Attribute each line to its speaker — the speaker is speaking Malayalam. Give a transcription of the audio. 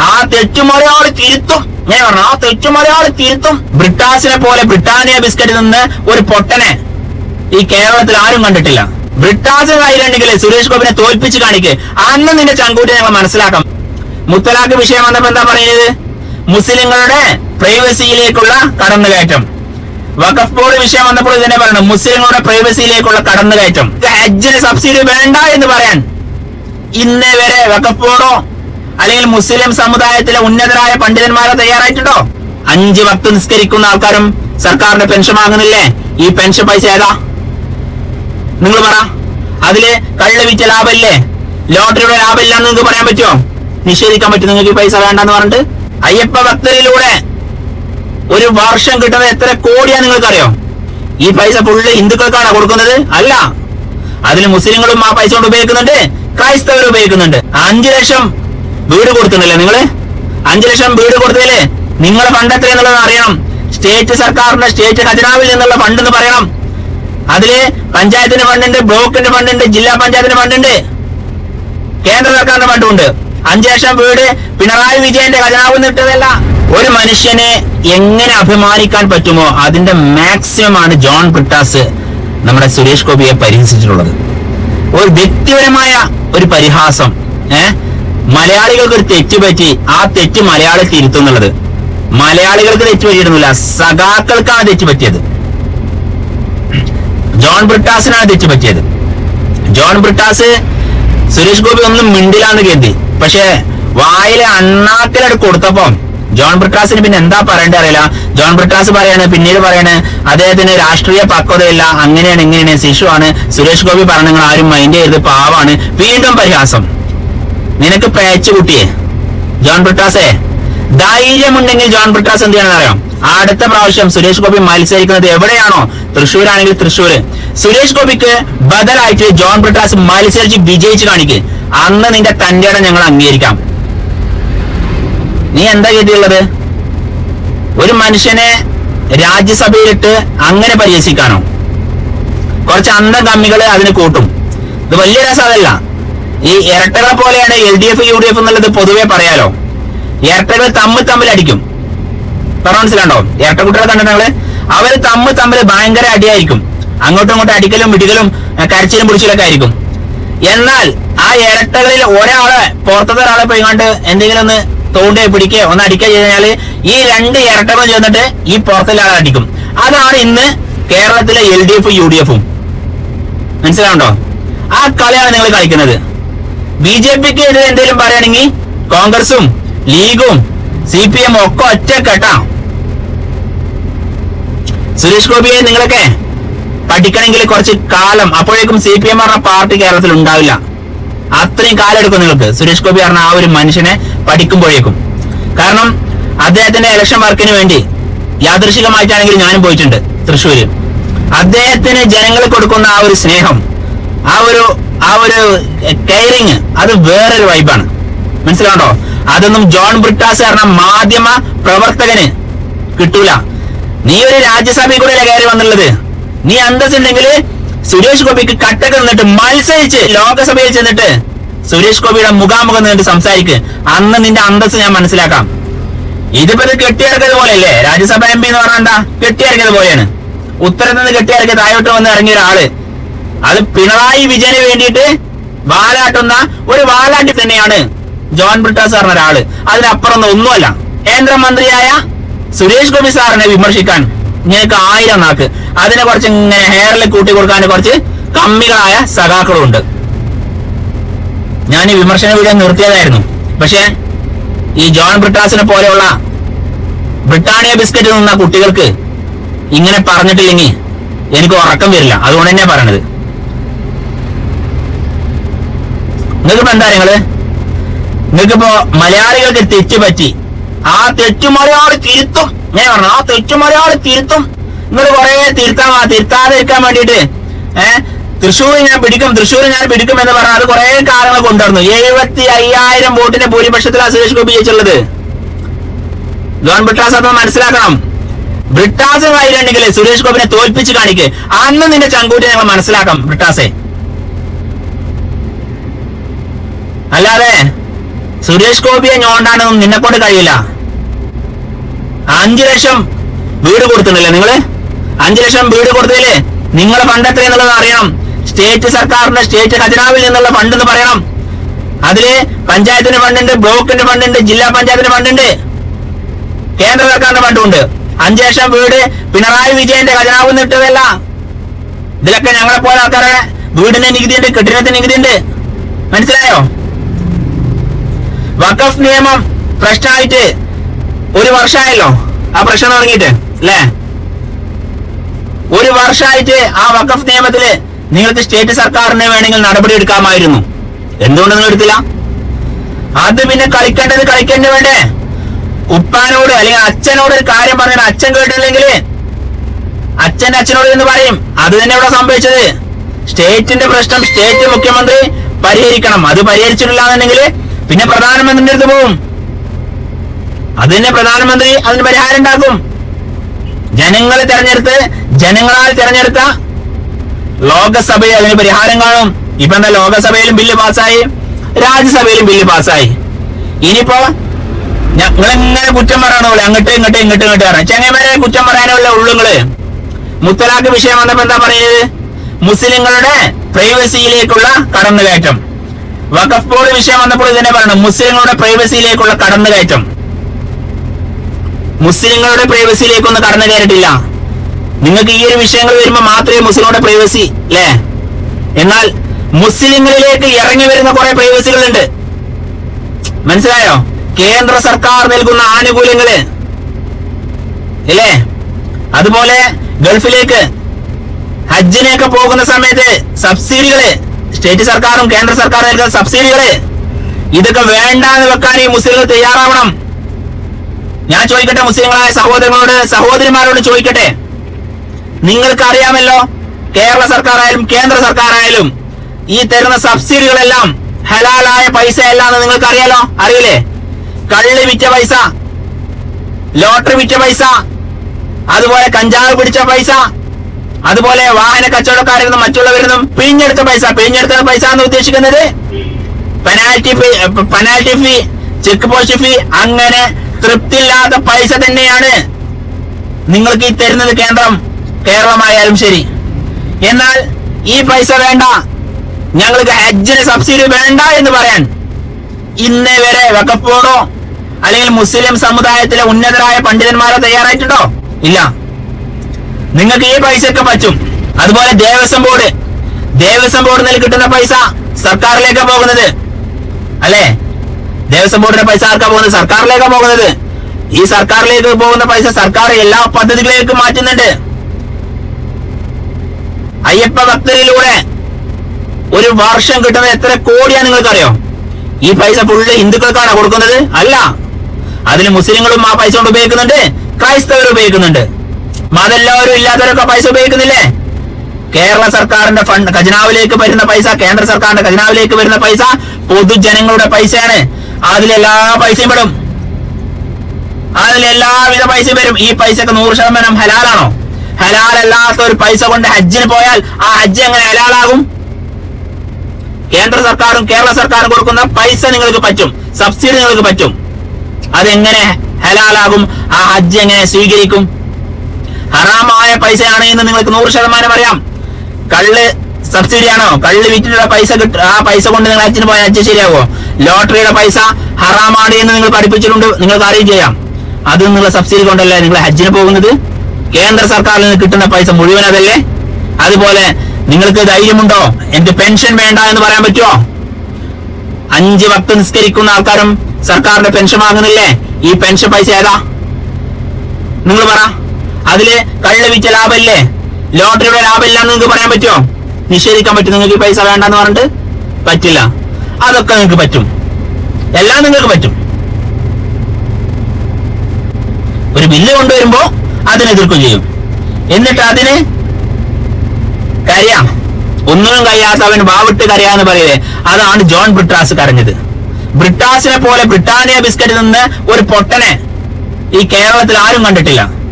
Speaker 1: ആ തെറ്റുമലയാൾ തിരുത്തും. ഞാൻ പറഞ്ഞു? ആ തെറ്റുമലയാൾ തിരുത്തും. ബ്രിട്ടാസിനെ പോലെ ബ്രിട്ടാനിയ ബിസ്ക്കറ്റിൽ നിന്ന് ഒരു പൊട്ടനെ ഈ കേരളത്തിൽ ആരും കണ്ടിട്ടില്ല. ബ്രിട്ടാസ് കയ്യിലുണ്ടെങ്കിൽ സുരേഷ് ഗോപിനെ തോൽപ്പിച്ച് കാണിക്ക്. അന്ന് നിന്റെ ചങ്കൂറ്റി ഞങ്ങൾ മനസ്സിലാക്കാം. മുത്തലാഖ് വിഷയം വന്നപ്പോ എന്താ പറയുന്നത്? മുസ്ലിങ്ങളുടെ പ്രൈവസിയിലേക്കുള്ള കടന്നുകയറ്റം. വഖഫ് ബോർഡ് വിഷയം വന്നപ്പോൾ ഇതിനെ പറയണം മുസ്ലിങ്ങളുടെ പ്രൈവസിയിലേക്കുള്ള കടന്നുകയറ്റം. ഹജ്ജിന് സബ്സിഡി വേണ്ട എന്ന് പറയാൻ. ഇന്നേ വരെ വഖഫ് ബോർഡോ അല്ലെങ്കിൽ മുസ്ലിം സമുദായത്തിലെ ഉന്നതരായ പണ്ഡിതന്മാരെ തയ്യാറായിട്ടുണ്ടോ? അഞ്ച് വക്ത് നിസ്കരിക്കുന്ന ആൾക്കാരും സർക്കാരിന്റെ പെൻഷൻ വാങ്ങുന്നില്ലേ? ഈ പെൻഷൻ പൈസ ഏതാ? നിങ്ങൾ പറ. അതിൽ കള്ള് വിറ്റ ലാഭമില്ലേ? ലോട്ടറിയുടെ ലാഭമില്ല എന്ന് നിങ്ങൾക്ക് പറയാൻ പറ്റുമോ? നിഷേധിക്കാൻ പറ്റും നിങ്ങൾക്ക് ഈ പൈസ വേണ്ടെന്ന് പറഞ്ഞിട്ട്? അയ്യപ്പ ഭക്തരിലൂടെ ഒരു വർഷം കിട്ടുന്നത് എത്ര കോടിയാ നിങ്ങൾക്കറിയോ? ഈ പൈസ ഫുള്ള് ഹിന്ദുക്കൾക്കാണ് കൊടുക്കുന്നത്? അല്ല. അതിന് മുസ്ലിങ്ങളും ആ പൈസ കൊണ്ട് ഉപയോഗിക്കുന്നുണ്ട് ക്രൈസ്തവർ ഉപയോഗിക്കുന്നുണ്ട്. അഞ്ചു ലക്ഷം വീട് കൊടുക്കുന്നില്ലേ നിങ്ങൾ? അഞ്ചു ലക്ഷം വീട് കൊടുത്തില്ലേ നിങ്ങളെ ഫണ്ട് എത്ര എന്നുള്ളത് അറിയണം. സ്റ്റേറ്റ് സർക്കാരിന്റെ സ്റ്റേറ്റ് ഖജനാവിൽ നിന്നുള്ള ഫണ്ട് എന്ന് പറയണം. അതിൽ പഞ്ചായത്തിന്റെ ഫണ്ടുണ്ട് ബ്ലോക്കിന്റെ ഫണ്ടുണ്ട് ജില്ലാ പഞ്ചായത്തിന്റെ ഫണ്ടുണ്ട് കേന്ദ്ര സർക്കാരിന്റെ ഫണ്ടുണ്ട് അഞ്ചു ലക്ഷം വീട് പിണറായി വിജയന്റെ ഖജനാവ് നിട്ടതല്ല ഒരു മനുഷ്യനെ എങ്ങനെ അഭിമാനിക്കാൻ പറ്റുമോ അതിന്റെ മാക്സിമം ആണ് ജോൺ ബ്രിട്ടാസ് നമ്മുടെ സുരേഷ് ഗോപിയെ പരിഹസിച്ചിട്ടുള്ളത്. ഒരു വ്യക്തിപരമായ ഒരു പരിഹാസം ഏ? മലയാളികൾക്ക് ഒരു തെറ്റ് പറ്റി ആ തെറ്റ് മലയാളി തിരുത്തുന്നുള്ളത് മലയാളികൾക്ക് തെറ്റ് പറ്റിയിരുന്നില്ല സഖാക്കൾക്കാണ് തെറ്റ് പറ്റിയത്. ജോൺ ബ്രിട്ടാസിനാണ് തെറ്റ് പറ്റിയത്. ജോൺ ബ്രിട്ടാസ് സുരേഷ് ഗോപി ഒന്നും മിണ്ടിലാന്ന് കരുതി. പക്ഷേ വായിലെ അണ്ണാക്കലട് കൊടുത്തപ്പം ജോൺ ബ്രിട്ടാസിന് പിന്നെ എന്താ പറയേണ്ടത് അറിയില്ല. ജോൺ ബ്രിട്ടാസ് പറയാണ് പിന്നീട് പറയാണ് അദ്ദേഹത്തിന് രാഷ്ട്രീയ പക്വതയില്ല. അങ്ങനെയാണ് ഇങ്ങനെയാണ്. ശിശുവാണ്. സുരേഷ് ഗോപി പറഞ്ഞ നിങ്ങൾ ആരും മൈൻഡ് ചെയ്ത് പാവാണ്. വീണ്ടും പരിഹാസം. നിനക്ക് പേച്ച് കുട്ടിയെ. ജോൺ ബ്രിട്ടാസേ ധൈര്യമുണ്ടെങ്കിൽ ജോൺ ബ്രിട്ടാസ് എന്ത് ചെയ്യണമെന്ന് അറിയാം? അടുത്ത പ്രാവശ്യം സുരേഷ് ഗോപി മത്സരിക്കുന്നത് എവിടെയാണോ? തൃശ്ശൂരാണെങ്കിൽ തൃശ്ശൂര്. സുരേഷ് ഗോപിക്ക് ബദലായിട്ട് ജോൺ ബ്രിട്ടാസ് മത്സരിച്ച് വിജയിച്ച് കാണിക്ക്. അന്ന് നിന്റെ തന്റെ ഞങ്ങൾ അംഗീകരിക്കാം. നീ എന്താ ഗതിയുള്ളത്? ഒരു മനുഷ്യനെ രാജ്യസഭയിലിട്ട് അങ്ങനെ പരിഹസിക്കാനോ? കുറച്ച് അന്ധ കമ്മികൾ അതിന് കൂട്ടും. ഇത് വലിയ രസം അതല്ല ഈ ഇരട്ടകളെ പോലെയാണ് L D F U D F എന്നുള്ളത് പൊതുവെ പറയാലോ. ഇരട്ടകൾ തമ്മിൽ തമ്മിൽ അടിക്കും. പറഞ്ഞ മനസ്സിലാണ്ടോ ഇരട്ട കുട്ടികളെ കണ്ടിട്ട് നിങ്ങൾ? അവർ തമ്മിൽ തമ്മിൽ ഭയങ്കര അടിയായിരിക്കും. അങ്ങോട്ടും ഇങ്ങോട്ടും അടിക്കലും പിടിക്കലും കരച്ചിലും പിടിച്ചിലൊക്കെ ആയിരിക്കും. എന്നാൽ ആ ഇരട്ടകളിൽ ഒരാളെ പുറത്തത്തെ ഒരാളെ പോയി കണ്ട് എന്തെങ്കിലും ഒന്ന് തോണ്ടുകയോ പിടിക്കുക ഒന്ന് അടിക്കുക ചെയ്ത് കഴിഞ്ഞാൽ ഈ രണ്ട് ഇരട്ടകളും ചേർന്നിട്ട് ഈ പുറത്തുള്ള ആളെ അടിക്കും. അതാണ് ഇന്ന് കേരളത്തിലെ എൽ ഡി എഫും യു ഡി എഫും. മനസ്സിലാവുണ്ടോ? ആ കളിയാണ് നിങ്ങൾ കളിക്കുന്നത്. ബി ജെ പിക്ക് എതിരെ എന്തെങ്കിലും പറയുകയാണെങ്കിൽ കോൺഗ്രസും ലീഗും സി പി എം ഒക്കെ ഒറ്റക്കെട്ടാ. സുരേഷ് ഗോപിയെ നിങ്ങളൊക്കെ പഠിക്കണമെങ്കിൽ കുറച്ച് കാലം. അപ്പോഴേക്കും സി പി എം പറഞ്ഞ പാർട്ടി കേരളത്തിൽ ഉണ്ടാവില്ല. അത്രയും കാലം എടുക്കും നിങ്ങൾക്ക് സുരേഷ് ഗോപി പറഞ്ഞ ആ ഒരു മനുഷ്യനെ പഠിക്കുമ്പോഴേക്കും. കാരണം അദ്ദേഹത്തിന്റെ ഇലക്ഷൻ വർക്കിന് വേണ്ടി യാദൃശികമായിട്ടാണെങ്കിൽ ഞാനും പോയിട്ടുണ്ട് തൃശ്ശൂര്. അദ്ദേഹത്തിന് ജനങ്ങൾ കൊടുക്കുന്ന ആ ഒരു സ്നേഹം ആ ഒരു ആ ഒരു കെയറിങ് അത് വേറൊരു വൈബാണ് മനസ്സിലാണ്ടോ അതൊന്നും ജോൺ ബ്രിട്ടാസ് പറഞ്ഞ മാധ്യമ പ്രവർത്തകന് കിട്ടൂല. നീ ഒരു രാജ്യസഭയിൽ കൂടെ കയറി വന്നുള്ളത് നീ അന്തസ്സുണ്ടെങ്കിൽ സുരേഷ് ഗോപിക്ക് കട്ടക്ക് നിന്നിട്ട് മത്സരിച്ച് ലോകസഭയിൽ ചെന്നിട്ട് സുരേഷ് ഗോപിയുടെ മുഖാമുഖം നിന്നിട്ട് സംസാരിക്ക്. അന്ന് നിന്റെ അന്തസ് ഞാൻ മനസ്സിലാക്കാം. ഇതിപ്പോ ഇത് പോലെയല്ലേ? രാജ്യസഭ എം പി എന്ന് പറഞ്ഞാ എന്താ? കെട്ടിയിറക്കിയത് പോലെയാണ്. ഉത്തരത്തിൽ നിന്ന് കെട്ടിയിറക്കി താഴോട്ട് വന്ന് ഇറങ്ങിയ ഒരാൾ. അത് പിണറായി വിജയന് വേണ്ടിയിട്ട് വാലാട്ടുന്ന ഒരു വാലാട്ടി തന്നെയാണ് ജോൺ ബ്രിട്ടാസ് പറഞ്ഞ ഒരാൾ. അതിനപ്പുറം ഒന്നുമല്ല. കേന്ദ്രമന്ത്രിയായ സുരേഷ് ഗോപി സാറിനെ വിമർശിക്കാൻ നിങ്ങൾക്ക് ആയിരം നാക്ക്. അതിനെ കുറച്ച് ഇങ്ങനെ ഹെയറിൽ കൂട്ടി കൊടുക്കാൻ കുറച്ച് കമ്മികളായ സഖാക്കളുണ്ട്. ഞാൻ ഈ വിമർശന വീഡിയോ നിർത്തിയതായിരുന്നു. പക്ഷേ ഈ ജോൺ ബ്രിട്ടാസിനെ പോലെയുള്ള ബ്രിട്ടാനിയ ബിസ്ക്കറ്റ് നിന്ന കുട്ടികൾക്ക് ഇങ്ങനെ പറഞ്ഞിട്ടില്ലെങ്കിൽ എനിക്ക് ഉറക്കം വരില്ല. അതുകൊണ്ട് തന്നെ പറയണത് നിങ്ങൾക്കിപ്പോ എന്താ നിങ്ങൾ? നിങ്ങൾക്കിപ്പോ മലയാളികൾക്ക് തെറ്റ് പറ്റി. ആ തെറ്റു മലയാളി തിരുത്തും. ഞാൻ പറഞ്ഞു ആ തെറ്റു മലയാളി തിരുത്തും. നിങ്ങൾ കുറെ തിരുത്താൻ തിരുത്താതെ ഇരിക്കാൻ വേണ്ടിയിട്ട് ഏഹ് തൃശ്ശൂർ ഞാൻ പിടിക്കും തൃശ്ശൂർ ഞാൻ പിടിക്കും എന്ന് പറഞ്ഞാൽ അത് കുറെ കാലങ്ങൾ കൊണ്ടുവന്നു. എഴുപത്തി അയ്യായിരം വോട്ടിന്റെ ഭൂരിപക്ഷത്തിലാണ് സുരേഷ് ഗോപി ജയിച്ചുള്ളത് ജോൺ ബ്രിട്ടാസ് അപ്പൊ മനസ്സിലാക്കണം. ബ്രിട്ടാസ് കയ്യിലുണ്ടെങ്കിൽ സുരേഷ് ഗോപിനെ തോൽപ്പിച്ച് കാണിക്ക്. അന്ന് നിന്റെ ചങ്കൂറ്റി ഞങ്ങൾ മനസ്സിലാക്കാം ബ്രിട്ടാസെ. അല്ലാതെ സുരേഷ് ഗോപിയെ ഞോണ്ടാനൊന്നും നിന്നെ കൊണ്ട് കഴിയില്ല. അഞ്ചു ലക്ഷം വീട് കൊടുത്തിട്ടില്ലേ നിങ്ങൾ? അഞ്ചു ലക്ഷം വീട് കൊടുത്തില്ലേ നിങ്ങളെ ഫണ്ട് എത്രയെന്നുള്ളത് അറിയണം. സ്റ്റേറ്റ് സർക്കാരിന്റെ സ്റ്റേറ്റ് ഖജനാവിൽ നിന്നുള്ള ഫണ്ട് എന്ന് പറയണം. അതിൽ പഞ്ചായത്തിന്റെ ഫണ്ടുണ്ട് ബ്ലോക്കിന്റെ ഫണ്ടുണ്ട് ജില്ലാ പഞ്ചായത്തിന്റെ ഫണ്ടുണ്ട് കേന്ദ്ര സർക്കാരിന്റെ ഫണ്ടുണ്ട് അഞ്ചു ലക്ഷം വീട് പിണറായി വിജയന്റെ ഖജനാവ് നിട്ടതല്ല ഇതിലൊക്കെ ഞങ്ങളെ പോലെ ആൾക്കാരെ വീടിന് നികുതിയുണ്ട് കെട്ടിടത്തിന് നികുതിയുണ്ട് മനസ്സിലായോ? വഖഫ് നിയമം പ്രശ്നമായിട്ട് ഒരു വർഷമായല്ലോ? ആ പ്രശ്നം തുടങ്ങിയിട്ട് അല്ലേ? ഒരു വർഷമായിട്ട് ആ വഖഫ് നിയമത്തിൽ നിങ്ങൾക്ക് സ്റ്റേറ്റ് സർക്കാരിന് വേണമെങ്കിൽ നടപടി എടുക്കാമായിരുന്നു. എന്തുകൊണ്ട് നിങ്ങൾ എടുത്തില്ല? അത് പിന്നെ കളിക്കേണ്ടത് കളിക്കേണ്ടി വേണ്ടേ? ഉപ്പാനോട് അല്ലെങ്കിൽ അച്ഛനോട് ഒരു കാര്യം പറഞ്ഞാൽ അച്ഛൻ കേട്ടില്ലെങ്കിൽ അച്ഛന്റെ അച്ഛനോട് എന്ന് പറയും അത് തന്നെ ഇവിടെ സംഭവിച്ചത്. സ്റ്റേറ്റിന്റെ പ്രശ്നം സ്റ്റേറ്റ് മുഖ്യമന്ത്രി പരിഹരിക്കണം. അത് പരിഹരിച്ചിട്ടില്ല എന്നുണ്ടെങ്കിൽ പിന്നെ പ്രധാനമന്ത്രിന്റെ അടുത്ത് പോവും. അത് തന്നെ പ്രധാനമന്ത്രി അതിന് പരിഹാരം ഉണ്ടാക്കും. ജനങ്ങളെ തെരഞ്ഞെടുത്ത് ജനങ്ങളാൽ തെരഞ്ഞെടുത്ത ലോകസഭയിൽ അതിന് പരിഹാരം കാണും. ഇപ്പൊ എന്താ ലോകസഭയിലും ബില്ല് പാസ്സായി? രാജ്യസഭയിലും ബില്ല് പാസ്സായി. ഇനിയിപ്പോ ഞങ്ങളെങ്ങനെ കുറ്റം പറയണോ അങ്ങോട്ട് ഇങ്ങോട്ട് ഇങ്ങോട്ട് ഇങ്ങോട്ട് പറയണം. ചെങ്ങന്മാരെ കുറ്റം പറയാനുള്ള ഉള്ളുങ്ങൾ മുത്തലാഖ് വിഷയം വന്നപ്പോ എന്താ പറയുന്നത് മുസ്ലിങ്ങളുടെ പ്രൈവസിയിലേക്കുള്ള കടന്നുകയറ്റം വഖഫ് ബോർഡ് വിഷയം വന്നപ്പോൾ ഇതിനെ പറയണം. മുസ്ലിങ്ങളുടെ പ്രൈവസിയിലേക്കുള്ള കടന്നുകയറ്റം. മുസ്ലിങ്ങളുടെ പ്രൈവസിയിലേക്കൊന്നും കടന്നു കയറിയിട്ടില്ല നിങ്ങൾക്ക് ഈ ഒരു വിഷയങ്ങൾ വരുമ്പോൾ മാത്രമേ മുസ്ലിങ്ങളുടെ പ്രൈവസി അല്ലേ എന്നാൽ മുസ്ലിങ്ങളിലേക്ക് ഇറങ്ങി വരുന്ന കുറെ പ്രൈവസികളുണ്ട് മനസ്സിലായോ? കേന്ദ്ര സർക്കാർ നൽകുന്ന ആനുകൂല്യങ്ങൾ. ഇല്ലേ? അതുപോലെ ഗൾഫിലേക്ക് ഹജ്ജിനൊക്കെ പോകുന്ന സമയത്ത് സബ്സിഡികൾ സ്റ്റേറ്റ് സർക്കാരും കേന്ദ്ര സർക്കാരും നൽകുന്ന സബ്സിഡികൾ ഇതൊക്കെ വേണ്ട എന്ന് വെക്കാൻ ഈ മുസ്ലിങ്ങൾ തയ്യാറാവണം. ഞാൻ ചോദിക്കട്ടെ മുസ്ലിങ്ങളായ സഹോദരങ്ങളോട് സഹോദരിമാരോട് ചോദിക്കട്ടെ? നിങ്ങൾക്ക് അറിയാമല്ലോ കേരള സർക്കാരായാലും കേന്ദ്ര സർക്കാരായാലും ഈ തരുന്ന സബ്സിഡികളെല്ലാം ഹലാലായ പൈസ അല്ലാന്ന് നിങ്ങൾക്ക് അറിയാലോ അറിയില്ലേ? കള്ളി വിറ്റ പൈസ ലോട്ടറി വിറ്റ പൈസ അതുപോലെ കഞ്ചാവ് പിടിച്ച പൈസ അതുപോലെ വാഹന കച്ചവടക്കാരിൽ നിന്നും മറ്റുള്ളവരിൽ നിന്നും പിഴിഞ്ഞെടുത്ത പൈസ പിഴിഞ്ഞെടുത്ത പൈസ എന്ന് ഉദ്ദേശിക്കുന്നത്? Penalty fee penalty fee check post fee അങ്ങനെ തൃപ്തിയില്ലാത്ത പൈസ തന്നെയാണ് നിങ്ങൾക്ക് ഈ തരുന്നത് കേന്ദ്രം കേരളമായാലും ശരി. എന്നാൽ ഈ പൈസ വേണ്ട. ഞങ്ങൾക്ക് ഹജ്ജിന് സബ്സിഡി വേണ്ട എന്ന് പറയാൻ ഇന്നേ വരെ വഖഫ് അല്ലെങ്കിൽ മുസ്ലിം സമുദായത്തിലെ ഉന്നതരായ പണ്ഡിതന്മാരോ തയ്യാറായിട്ടുണ്ടോ? ഇല്ല. നിങ്ങൾക്ക് ഈ പൈസയൊക്കെ പറ്റും. അതുപോലെ ദേവസ്വം ബോർഡ്. ദേവസ്വം ബോർഡിൽ നിന്ന് കിട്ടുന്ന പൈസ സർക്കാരിലേക്കാ പോകുന്നത്. അല്ലേ? ദേവസ്വം ബോർഡിന്റെ പൈസ ആർക്കാ പോകുന്നത്? സർക്കാരിലേക്കാ പോകുന്നത്. ഈ സർക്കാരിലേക്ക് പോകുന്ന പൈസ സർക്കാർ എല്ലാ പദ്ധതികളിലേക്കും മാറ്റുന്നുണ്ട്. അയ്യപ്പ ഭക്തരിലൂടെ ഒരു വർഷം കിട്ടുന്നത് എത്ര കോടിയാ നിങ്ങൾക്കറിയോ? ഈ പൈസ ഫുള്ള് ഹിന്ദുക്കൾക്കാണ് കൊടുക്കുന്നത്. അല്ല അതിന് മുസ്ലിങ്ങളും ആ പൈസ കൊണ്ട് ഉപയോഗിക്കുന്നുണ്ട് ക്രൈസ്തവർ ഉപയോഗിക്കുന്നുണ്ട്. മതെല്ലാവരും ഇല്ലാത്തവരൊക്കെ പൈസ ഉപയോഗിക്കുന്നില്ലേ? കേരള സർക്കാരിന്റെ ഫണ്ട് ഖജനാവിലേക്ക് വരുന്ന പൈസ കേന്ദ്ര സർക്കാരിന്റെ ഖജനാവിലേക്ക് വരുന്ന പൈസ പൊതുജനങ്ങളുടെ പൈസയാണ്. അതിലെല്ലാ പൈസയും പെടും. അതിലെല്ലാവിധ പൈസയും വരും. ഈ പൈസക്ക് നൂറ് ശതമാനം ഹലാലാണോ? ഹലാലല്ലാത്ത ഒരു പൈസ കൊണ്ട് ഹജ്ജിന് പോയാൽ ആ ഹജ്ജ് എങ്ങനെ ഹലാലാകും? കേന്ദ്ര സർക്കാരും കേരള സർക്കാരും കൊടുക്കുന്ന പൈസ നിങ്ങൾക്ക് പറ്റും. സബ്സിഡി നിങ്ങൾക്ക് പറ്റും. അതെങ്ങനെ ഹലാലാകും? ആ ഹജ്ജ് എങ്ങനെ സ്വീകരിക്കും? ഹറാമായ പൈസയാണ് എന്ന് നിങ്ങൾക്ക് നൂറ് ശതമാനം അറിയാം. കള്ള് സബ്സിഡിയാണോ? കള്ള് വിറ്റിട്ടുള്ള പൈസ കിട്ടും ആ പൈസ കൊണ്ട് നിങ്ങൾ അച്ഛന് പോയാൽ അച്ഛൻ ശരിയാവോ ലോട്ടറിയുടെ പൈസ ഹറാമാണ് എന്ന് നിങ്ങൾ പഠിപ്പിച്ചിട്ടുണ്ട്. നിങ്ങൾക്ക് അറിയും ചെയ്യാം. അത് നിന്നുള്ള സബ്സിഡി കൊണ്ടല്ലേ നിങ്ങൾ ഹജ്ജിന് പോകുന്നത്. കേന്ദ്ര സർക്കാരിൽ നിന്ന് കിട്ടുന്ന പൈസ മുഴുവൻ അതല്ലേ അതുപോലെ നിങ്ങൾക്ക് ധൈര്യമുണ്ടോ? എന്റെ പെൻഷൻ വേണ്ട എന്ന് പറയാൻ പറ്റുമോ? അഞ്ച് വക്ത് നിസ്കരിക്കുന്ന ആൾക്കാരും സർക്കാരിന്റെ പെൻഷൻ വാങ്ങുന്നില്ലേ? ഈ പെൻഷൻ പൈസ ഏതാ? നിങ്ങൾ പറ. അതിൽ കള്ള് വിറ്റ ലാഭമില്ലേ ലോട്ടറിയുടെ ലാഭമില്ല എന്ന് നിങ്ങൾക്ക് പറയാൻ പറ്റുമോ? നിഷേധിക്കാൻ പറ്റും. നിങ്ങൾക്ക് ഈ പൈസ വേണ്ടെന്ന് പറഞ്ഞിട്ട് പറ്റില്ല. അതൊക്കെ നിങ്ങൾക്ക് പറ്റും. എല്ലാം നിങ്ങൾക്ക് പറ്റും. ഒരു ബില്ല് കൊണ്ടുവരുമ്പോ അതിനെ എതിർക്കുകയും ചെയ്യും. എന്നിട്ട് അതിന് കരയാം. ഒന്നിനും കഴിയാത്തവൻ വാവിട്ട് കരയാന്ന് പറയുന്നത് അതാണ് ജോൺ ബ്രിട്ടാസ് കരഞ്ഞത്. ബ്രിട്ടാസിനെ പോലെ ബ്രിട്ടാനിയ ബിസ്ക്കറ്റിൽ നിന്ന് ഒരു പൊട്ടനെ ഈ കേരളത്തിൽ ആരും കണ്ടിട്ടില്ല.